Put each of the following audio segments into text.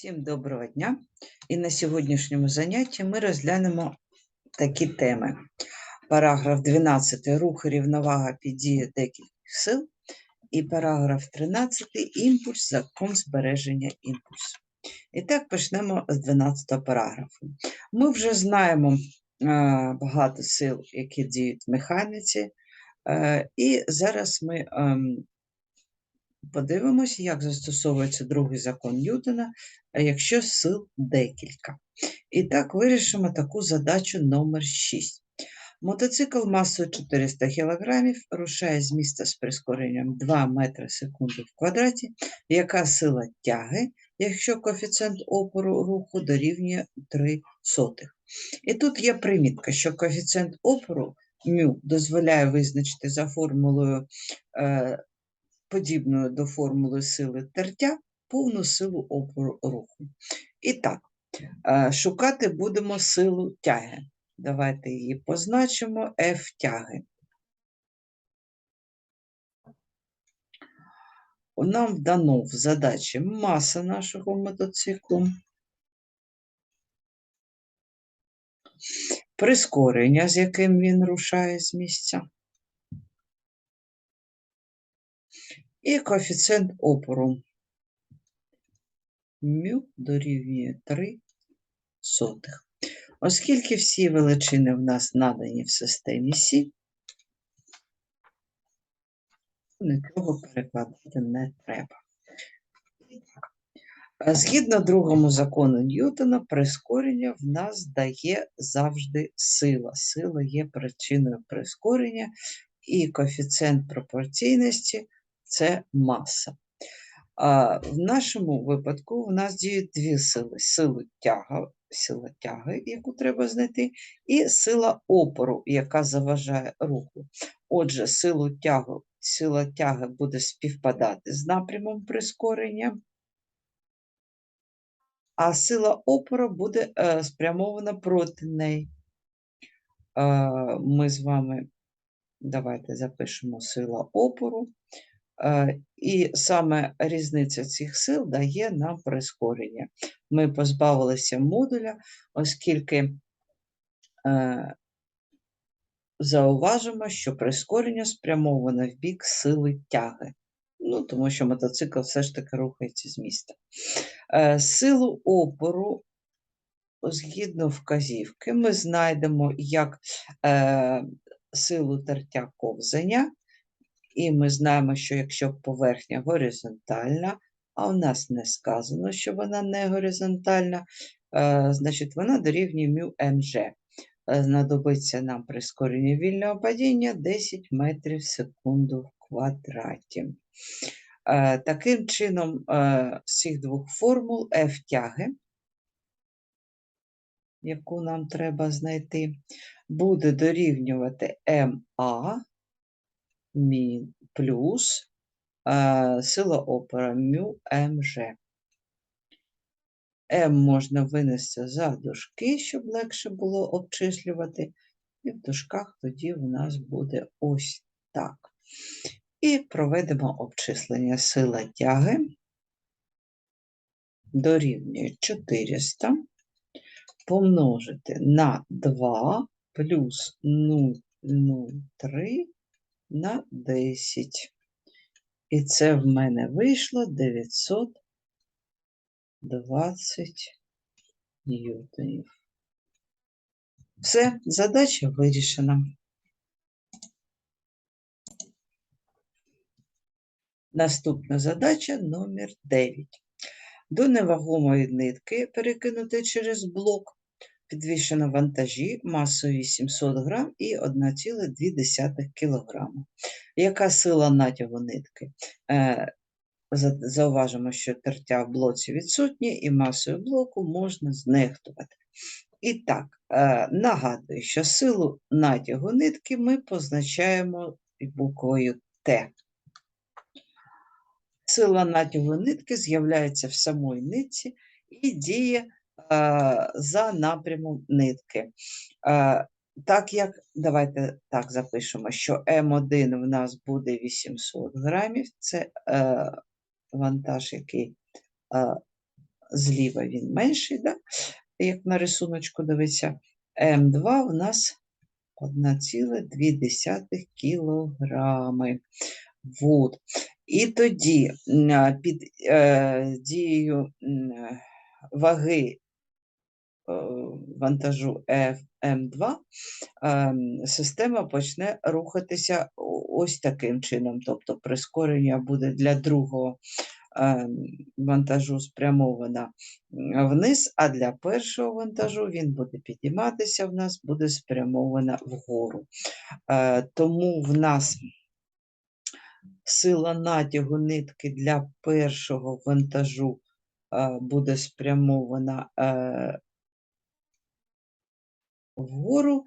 Всім доброго дня! І на сьогоднішньому занятті ми розглянемо такі теми. Параграф 12 рух і рівновага під дією декількох сил. І параграф 13 імпульс, закон збереження імпульсу. І так почнемо з 12 параграфу. Ми вже знаємо е, багато сил, які діють в механіці. е, І зараз ми подивимося, як застосовується другий закон Ньютона, якщо сил декілька. І так вирішимо таку задачу номер 6. Мотоцикл масою 400 кг рушає з міста з прискоренням 2 метри секунди в квадраті. Яка сила тяги, якщо коефіцієнт опору руху дорівнює 3 сотих? І тут є примітка, що коефіцієнт опору μ дозволяє визначити за формулою е, подібною до формули сили тертя повну силу опору руху. І так, е, шукати будемо силу тяги. Давайте її позначимо F тяги. Нам дано в задачі маса нашого мотоциклу, прискорення, з яким він рушає з місця, і коефіцієнт опору. Мю дорівнює 3 сотих. Оскільки всі величини в нас надані в системі Сі, нічого перекладати не треба. Згідно другому закону Ньютона, прискорення в нас дає завжди сила. Сила є причиною прискорення, і коефіцієнт пропорційності це маса. А в нашому випадку у нас діють дві сили: силу тяга, сила тяги, яку треба знайти, і сила опору, яка заважає руху. Отже, силу тягу, сила тяги буде співпадати з напрямом прискорення, а сила опору буде е, спрямована проти неї. Е, ми з вами давайте запишемо сила опору. Е, І саме різниця цих сил дає нам прискорення. Ми позбавилися модуля, оскільки е, зауважимо, що прискорення спрямоване в бік сили тяги. Ну, тому що мотоцикл все ж таки рухається з міста. Е, Силу опору, згідно вказівки, ми знайдемо як е, силу тертя ковзання. І ми знаємо, що якщо поверхня горизонтальна, а у нас не сказано, що вона не горизонтальна, е, значить вона дорівнює μmg. Е, Знадобиться нам прискорення вільного падіння 10 метрів в секунду в квадраті. Е, Таким чином, з цих двох формул F тяги, яку нам треба знайти, буде дорівнювати МА мі плюс е, сила опора мю МЖ. М можна винести за дужки, щоб легше було обчислювати. І в дужках тоді в нас буде ось так. І проведемо обчислення сила тяги. Дорівнює 400 помножити на 2 плюс 0,03 на 10. І це в мене вийшло 920 ньютонів. Все, задача вирішена. Наступна задача номер 9. До невагомої нитки, перекинути через блок, підвішено вантажі масою 800 грам і 1,2 кг. Яка сила натягу нитки? Е, Зауважимо, що тертя в блоці відсутні, і масою блоку можна знехтувати. І так, е, нагадую, що силу натягу нитки ми позначаємо буквою Т. Сила натягу нитки з'являється в самій нитці і діє за напрямом нитки. Е, так як, давайте так запишемо, що М1 в нас буде 800 грамів, це е, вантаж, який е, зліва він менший, да? як на рисуночку дивиться. М2 у нас 1,2 кілограми. Вот. І тоді під е, дією е, ваги е, вантажу М2 ем, система почне рухатися ось таким чином. Тобто прискорення буде для другого ем, вантажу спрямовано м, вниз, а для першого вантажу він буде підійматися, в нас буде спрямовано вгору. Е, Тому в нас сила натягу нитки для першого вантажу е, буде спрямована е, вгору,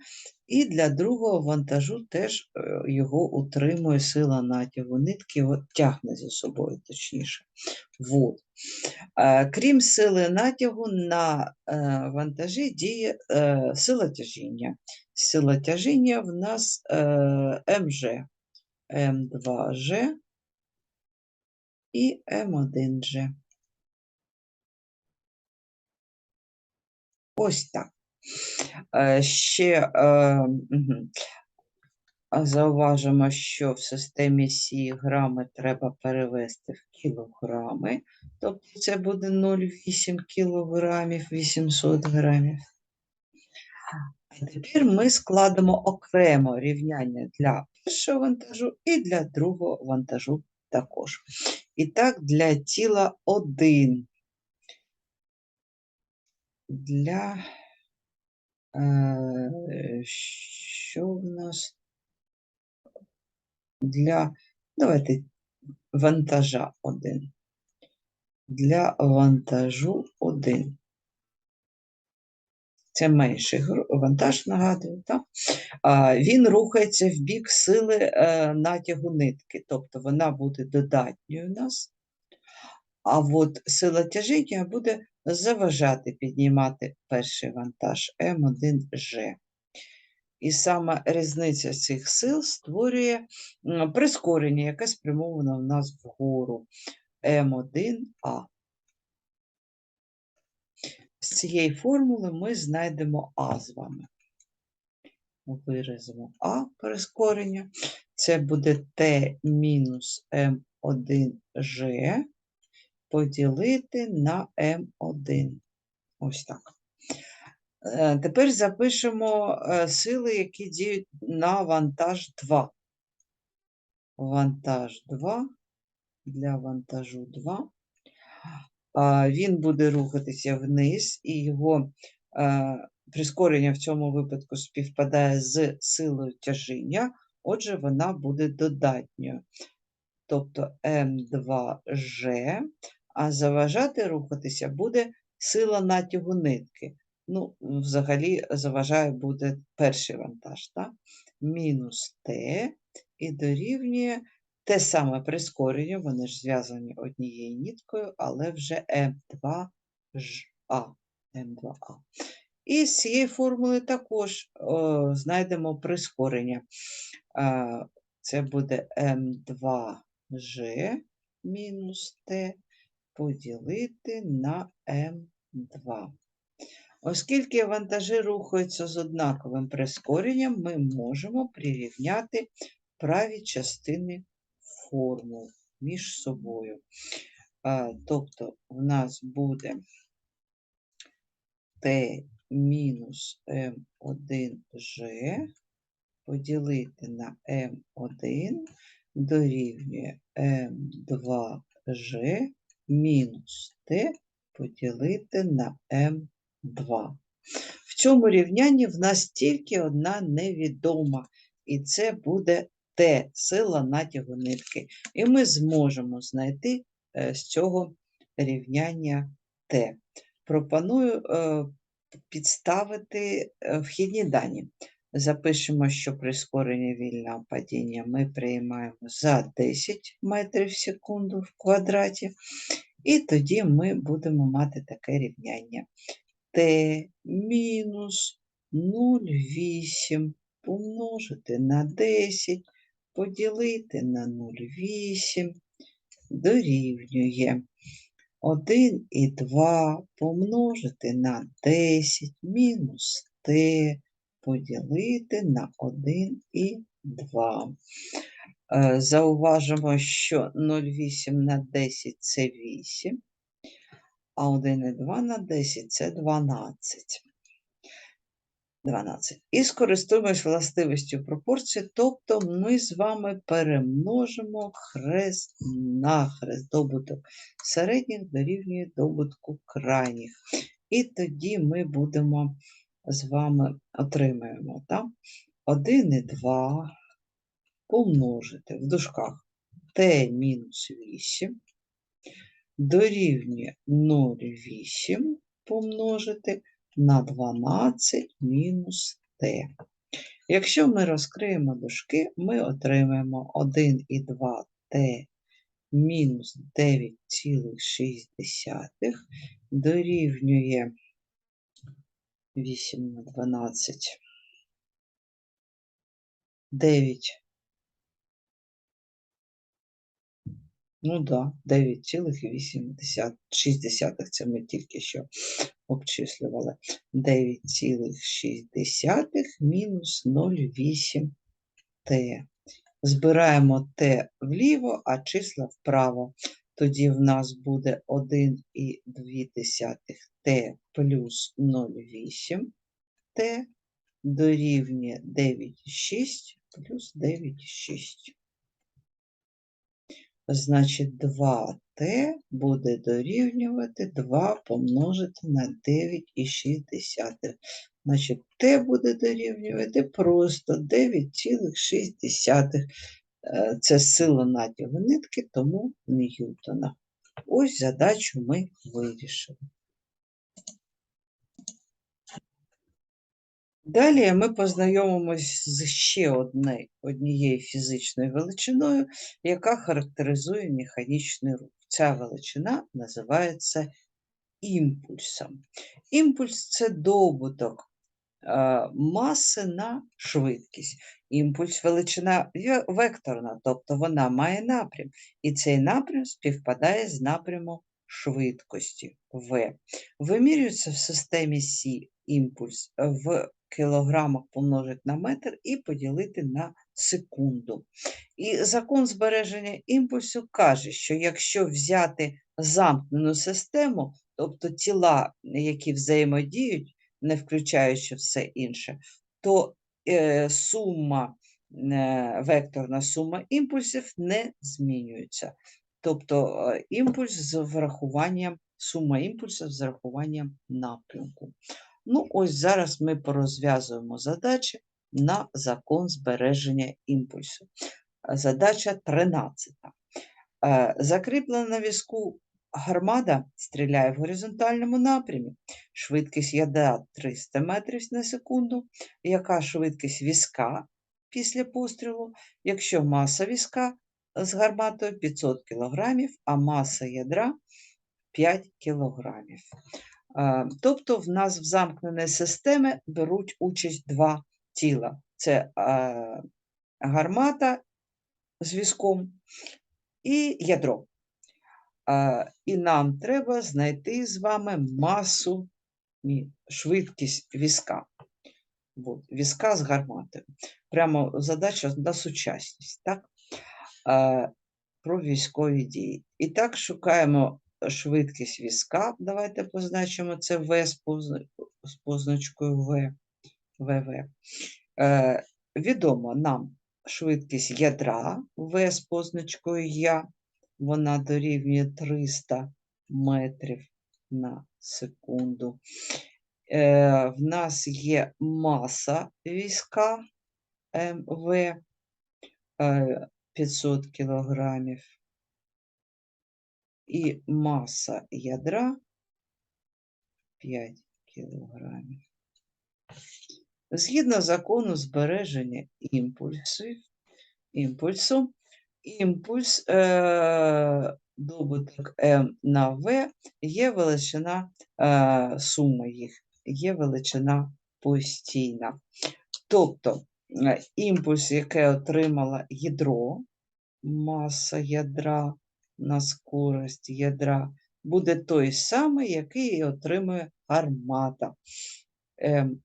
і для другого вантажу теж е, його утримує сила натягу нитки, тягне за собою, точніше. Вот. Е, Крім сили натягу, на е, вантажі діє сила тяжіння. Сила тяжіння в нас МЖ, М2Ж і М1Ж. Ось так. Е, Ще е, зауважимо, що в системі Сі грами треба перевести в кілограми, тобто це буде 0,8 кілограмів 800 грамів. А тепер ми складемо окремо рівняння для першого вантажу і для другого вантажу також. І так, для тіла 1. Для що в нас? Для, давайте, вантажа 1. Для вантажу 1. Це менший вантаж, нагадую, так? Він рухається в бік сили е, натягу нитки, тобто вона буде додатньою у нас, а от сила тяжіння буде заважати піднімати перший вантаж М1Ж. І саме різниця цих сил створює прискорення, яке спрямовано в нас вгору М1А. З цієї формули ми знайдемо А з вами. Виразимо А прискорення. Це буде Т мінус М1Ж поділити на М1. Ось так. Е, Тепер запишемо е, сили, які діють на вантаж 2. Вантаж 2 для вантажу 2. Він буде рухатися вниз, і його е, прискорення в цьому випадку співпадає з силою тяжіння, отже, вона буде додатньою. Тобто М2Ж, а заважати рухатися буде сила натягу нитки. Ну, взагалі, заважає буде перший вантаж, так? Мінус Т і дорівнює те саме прискорення, вони ж зв'язані однією ніткою, але вже М2А. М2А. І з цієї формули також о, знайдемо прискорення. Це буде М2Ж мінус Т поділити на М2. Оскільки вантажі рухаються з однаковим прискоренням, ми можемо прирівняти праві частини формул між собою. Тобто в нас буде Т мінус М1Ж поділити на М1 дорівнює М2Ж мінус Т поділити на М2. В цьому рівнянні в нас тільки одна невідома, і це буде Т, сила натягу нитки. І ми зможемо знайти е, з цього рівняння Т. Пропоную е, підставити е, вхідні дані. Запишемо, що прискорення вільного падіння ми приймаємо за 10 метрів в секунду в квадраті, і тоді ми будемо мати таке рівняння. Т мінус 0,8 помножити на 10, поділити на 0,8 дорівнює 1 і 2 помножити на 10 мінус t поділити на 1 і 2. Е, Зауважимо, що 0,8 на 10 – це 8, а 1 і 2 на 10 – це 12. 12. І скористуємось властивістю пропорції, тобто ми з вами перемножимо хрест на хрест. Добуток середніх дорівнює добутку крайніх. І тоді ми будемо з вами отримаємо так? 1 і 2 помножити в дужках t мінус 8 дорівнює 0,8 помножити на 12 мінус t. Якщо ми розкриємо дужки, ми отримаємо 1 і 2 t мінус 9,6 дорівнює 8 на 12. 9. Ну да, 9,8 це ми тільки що обчислювали. 9,6 мінус 0,8 t. Збираємо t вліво, а числа вправо. Тоді в нас буде 1,2 t плюс 0,8 t дорівнює 9,6 плюс 9,6. Значить, 2t буде дорівнювати 2 помножити на 9,6. Значить, t буде дорівнювати просто 9,6. Е, Це сила натягу нитки, тому Ньютона. Ось задачу ми вирішили. Далі ми познайомимось з ще одне, однією фізичною величиною, яка характеризує механічний рух. Ця величина називається імпульсом. Імпульс це добуток маси на швидкість. Імпульс величина векторна, тобто вона має напрям, і цей напрям співпадає з напрямом швидкості v. Вимірюється в системі Сі імпульс в кілограмах помножити на метр і поділити на секунду. І закон збереження імпульсу каже, що якщо взяти замкнену систему, тобто тіла, які взаємодіють, не включаючи все інше, то е, сума, е, векторна сума імпульсів не змінюється. Тобто е, імпульс з врахуванням, сума імпульсів з врахуванням напрямку. Ну, ось зараз ми порозв'язуємо задачі на закон збереження імпульсу. Задача 13. Е, Закріплена на візку гармада стріляє в горизонтальному напрямі. Швидкість ядра 300 метрів на секунду. Яка швидкість візка після пострілу, якщо маса візка з гарматою 500 кг, а маса ядра 5 кг. Е, Тобто в нас в замкненій системі беруть участь два тіла. Це е, гармата з візком і ядро. І нам треба знайти з вами масу, швидкість візка. Візка з гарматою. Прямо задача на сучасність, так? Е, Про військові дії. І так шукаємо швидкість візка. Давайте позначимо це В з з позначкою В. ВВ. Е, відомо нам швидкість ядра В з позначкою Я. Вона дорівнює 300 метрів на секунду. Е, в нас є маса війська МВ е, 500 кілограмів і маса ядра 5 кілограмів. Згідно закону збереження імпульсів, імпульсу, імпульс е, добуток М на В є величина, е, сума їх є величина постійна. Тобто е, імпульс, яке отримало ядро, маса ядра на скорость ядра буде той самий, який отримує гармата. М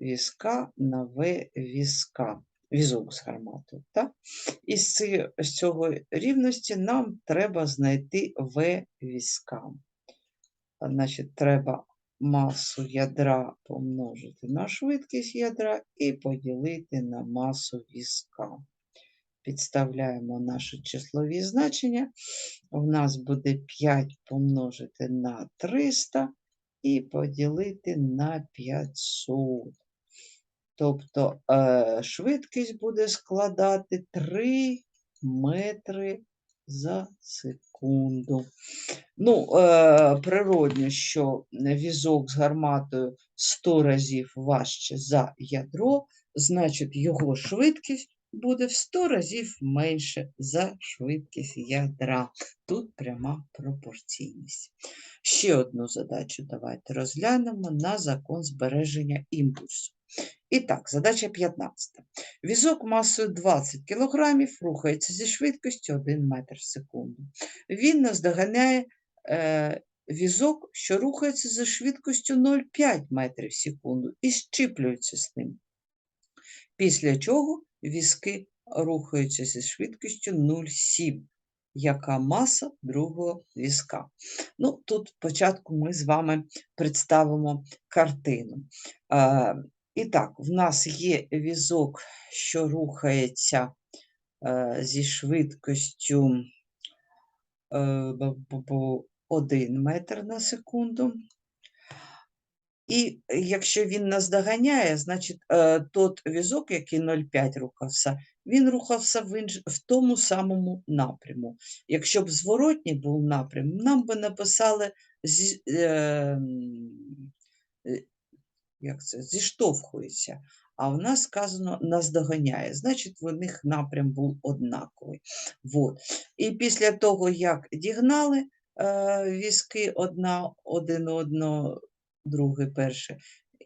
візка на В візка. Візок з гарматою. Так? І з цього рівності нам треба знайти В візка. Значить, треба масу ядра помножити на швидкість ядра і поділити на масу візка. Підставляємо наші числові значення. У нас буде 5 помножити на 300 і поділити на 500. Тобто е, швидкість буде складати 3 метри за секунду. Ну, е, природньо, що візок з гарматою 100 разів важче за ядро, значить його швидкість буде в 100 разів менше за швидкість ядра. Тут пряма пропорційність. Ще одну задачу давайте розглянемо на закон збереження імпульсу. І так, задача 15. Візок масою 20 кг рухається зі швидкістю 1 метр в секунду. Він наздоганяє е, візок, що рухається за швидкістю 0,5 метрів в секунду і щіплюється з ним. Після чого візки рухаються зі швидкістю 0,7. Яка маса другого візка? Ну, тут спочатку ми з вами представимо картину. І так, в нас є візок, що рухається е, зі швидкістю е, бу- бу- бу- 1 метр на секунду. І якщо він нас доганяє, значить е, тот візок, який 0,5 рухався, він рухався в, інж... в тому самому напряму. Якщо б зворотній був напрям, нам би написали е, е, як це, зіштовхується. А в нас сказано наздоганяє, значить, в них напрям був однаковий. Вот. І після того, як дігнали е, візки одна, один одного, другий перший,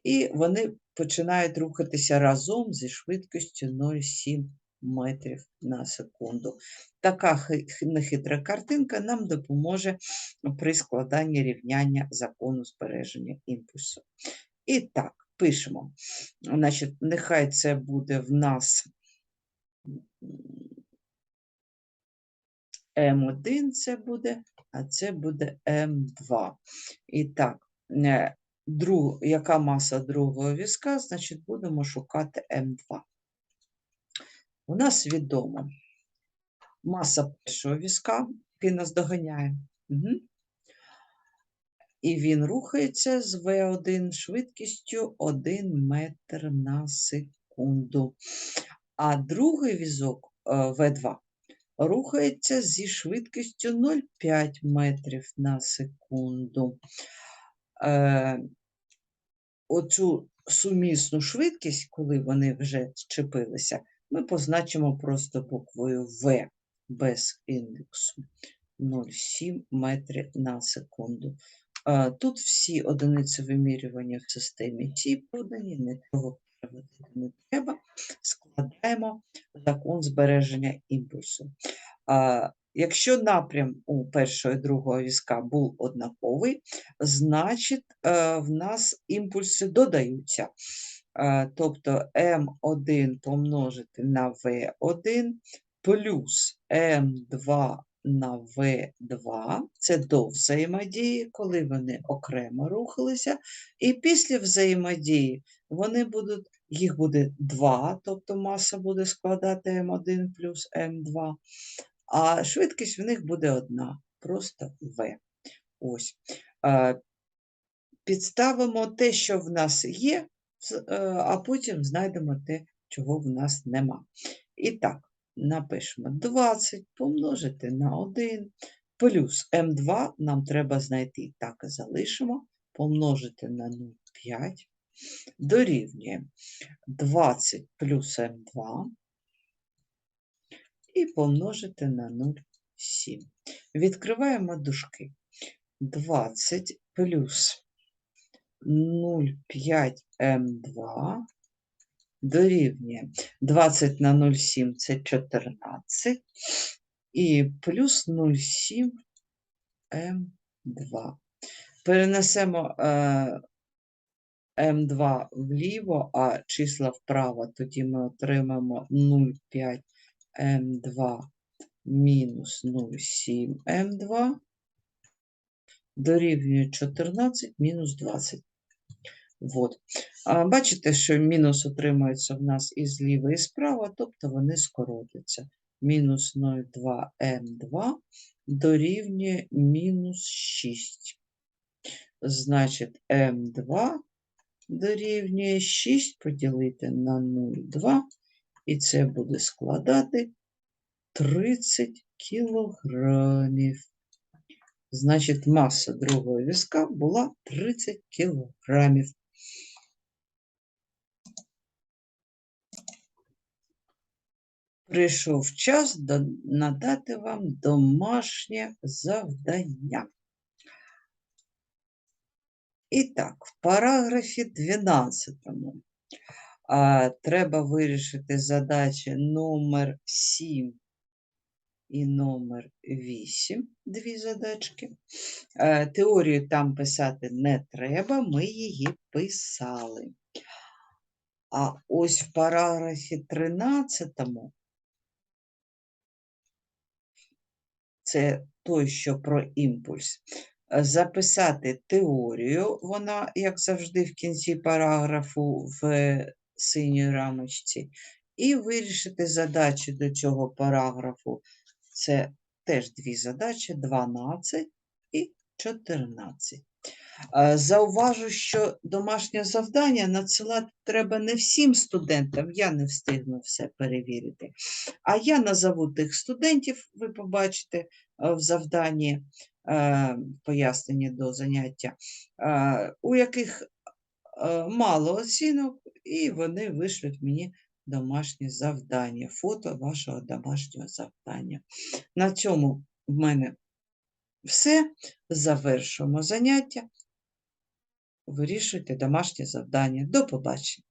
і вони починають рухатися разом зі швидкістю 0,7 метрів на секунду. Така хи- хи- нехитра картинка нам допоможе при складанні рівняння закону збереження імпульсу. І так, пишемо. Значить, нехай це буде в нас М1 це буде, а це буде М2. І так, е, друг, яка маса другого візка, значить, будемо шукати М2. У нас відомо маса першого візка, який нас доганяє. Угу. І він рухається з В1 швидкістю 1 метр на секунду. А другий візок е, В2 рухається зі швидкістю 0,5 метрів на секунду. Е, Оцю сумісну швидкість, коли вони вже зчепилися, ми позначимо просто буквою В без індексу 0,7 метрів на секунду. Тут всі одиниці вимірювання в системі Сі подані, нічого переводити не треба. Складаємо закон збереження імпульсу. Якщо напрям у першого і другого візка був однаковий, значить е, в нас імпульси додаються. Е, Тобто М1 помножити на В1 плюс М2 на В2 це до взаємодії, коли вони окремо рухалися, і після взаємодії вони будуть, їх буде 2, тобто маса буде складати М1 плюс М2, а швидкість в них буде одна, просто В. Е, Підставимо те, що в нас є, е, а потім знайдемо те, чого в нас нема. І так, напишемо 20 помножити на 1 плюс М2 нам треба знайти, так і залишимо, помножити на 0,5 дорівнює 20 плюс М2 і помножити на 0,7. Відкриваємо дужки. 20 плюс 0,5 М2 дорівнює 20 на 0,7 це 14 і плюс 0,7 М2. Перенесемо е, М2 вліво, а числа вправо, тоді ми отримаємо 0,5 М2 мінус 0,7 М2 дорівнює 14 мінус 20. Вот. А, бачите, що мінус отримується в нас і зліва, і справа, тобто вони скоротяться. Мінус 0,2 М2 дорівнює мінус 6. Значить, М2 дорівнює 6 поділити на 0,2, і це буде складати 30 кілограмів. Значить, маса другого візка була 30 кілограмів. Прийшов час надати вам домашнє завдання. І так, в параграфі 12 а, треба вирішити задачі номер 7 і номер 8, дві задачки. Е, Теорію там писати не треба, ми її писали. А ось в параграфі 13 це той, що про імпульс. е, Записати теорію, вона, як завжди, в кінці параграфу в синій рамочці, і вирішити задачі до цього параграфу. Це теж дві задачі: 12 і 14. Зауважу, що домашнє завдання надсилати треба не всім студентам, я не встигну все перевірити. А я назову тих студентів, ви побачите е, в завданні е, пояснення до заняття, е, у яких мало оцінок, і вони вишлють мені домашнє завдання, фото вашого домашнього завдання. На цьому в мене все. Завершуємо заняття. Вирішуйте домашнє завдання. До побачення.